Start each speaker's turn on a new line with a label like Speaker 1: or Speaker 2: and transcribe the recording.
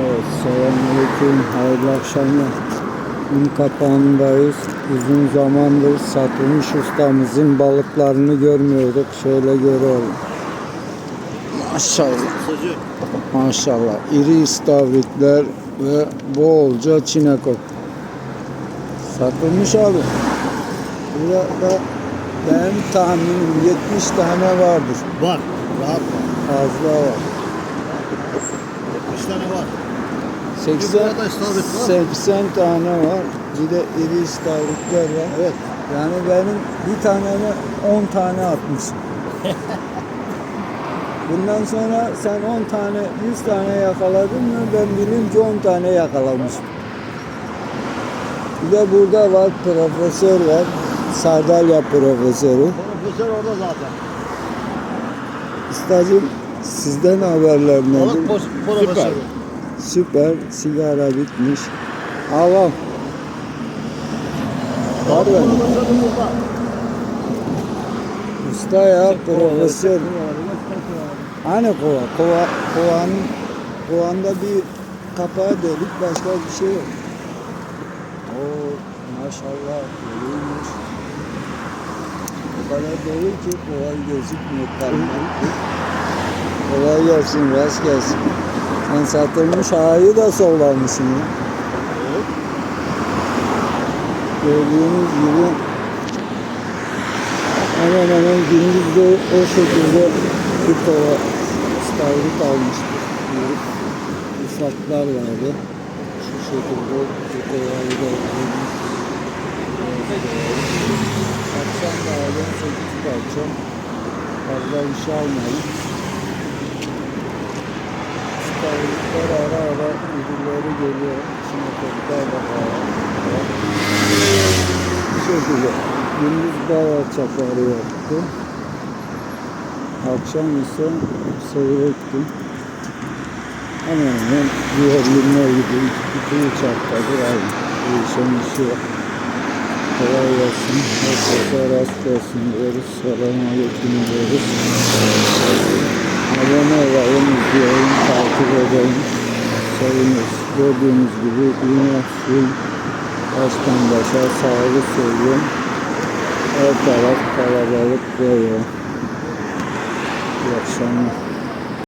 Speaker 1: Evet, selamünaleyküm, hayırlı akşamlar. Gün kapağındayız. Uzun zamandır satılmış ustamızın balıklarını görmüyorduk. Şöyle görelim. Maşallah, maşallah. İri istavritler ve bolca çinekop. Satılmış abi. Burada benim tahminim 70 tane vardır.
Speaker 2: Var. Rahat var.
Speaker 1: Fazla var.
Speaker 2: 70 tane var.
Speaker 1: 80,
Speaker 2: Bir burada istavrit var.
Speaker 1: 80 tane var. Bir de iri istavritler var.
Speaker 2: Evet.
Speaker 1: Yani benim bir taneme 10 tane atmışım. Bundan sonra sen 10 tane, 100 tane yakaladın mı ben ki 10 tane yakalamışım. Bir de burada var profesör var. Sardalya profesörü.
Speaker 2: Profesör orada zaten.
Speaker 1: Ustacığım sizden haberler nedir?
Speaker 2: Balık boş profesörü.
Speaker 1: Süper. Sigara bitmiş. Avam.
Speaker 2: Burada.
Speaker 1: Usta ya profesör. Hani kova? Kova, kovanın, kovanda bir kapağı delik başka bir şey yok. Oo maşallah doluymuş. O kadar dolu ki kova gözükmüyor. Kolay gelsin, rast gelsin. Sen satılmış ağayı da sollamışsın ya.
Speaker 2: Evet.
Speaker 1: Gördüğünüz gibi hemen hemen gündüzde o şekilde bir kova istavrit almıştık. Büyük ufaklar vardı. Şu şekilde bir kovayı da almış. Akşam da aldım 8 parça. Fazla bir şey almadım. Ara ara ürünleri geliyor. İçine toplar da var. Bu şekilde gündüz bayağı çakarı yaptım. Akşam ise seyrettim. Hemen hemen diğer günler gibi iki çatladı aynı. Değişen bir şey yok. Kolay gelsin. Herkese rast gelsin diyoruz. Selamun Aleyküm diyoruz. Abone olalım, izleyelim, takip edelim. Seviniriz. Gördüğünüz gibi full baştan başa sağlı söylüyorum. Her taraf kalabalık yoğun. İyi akşamlar.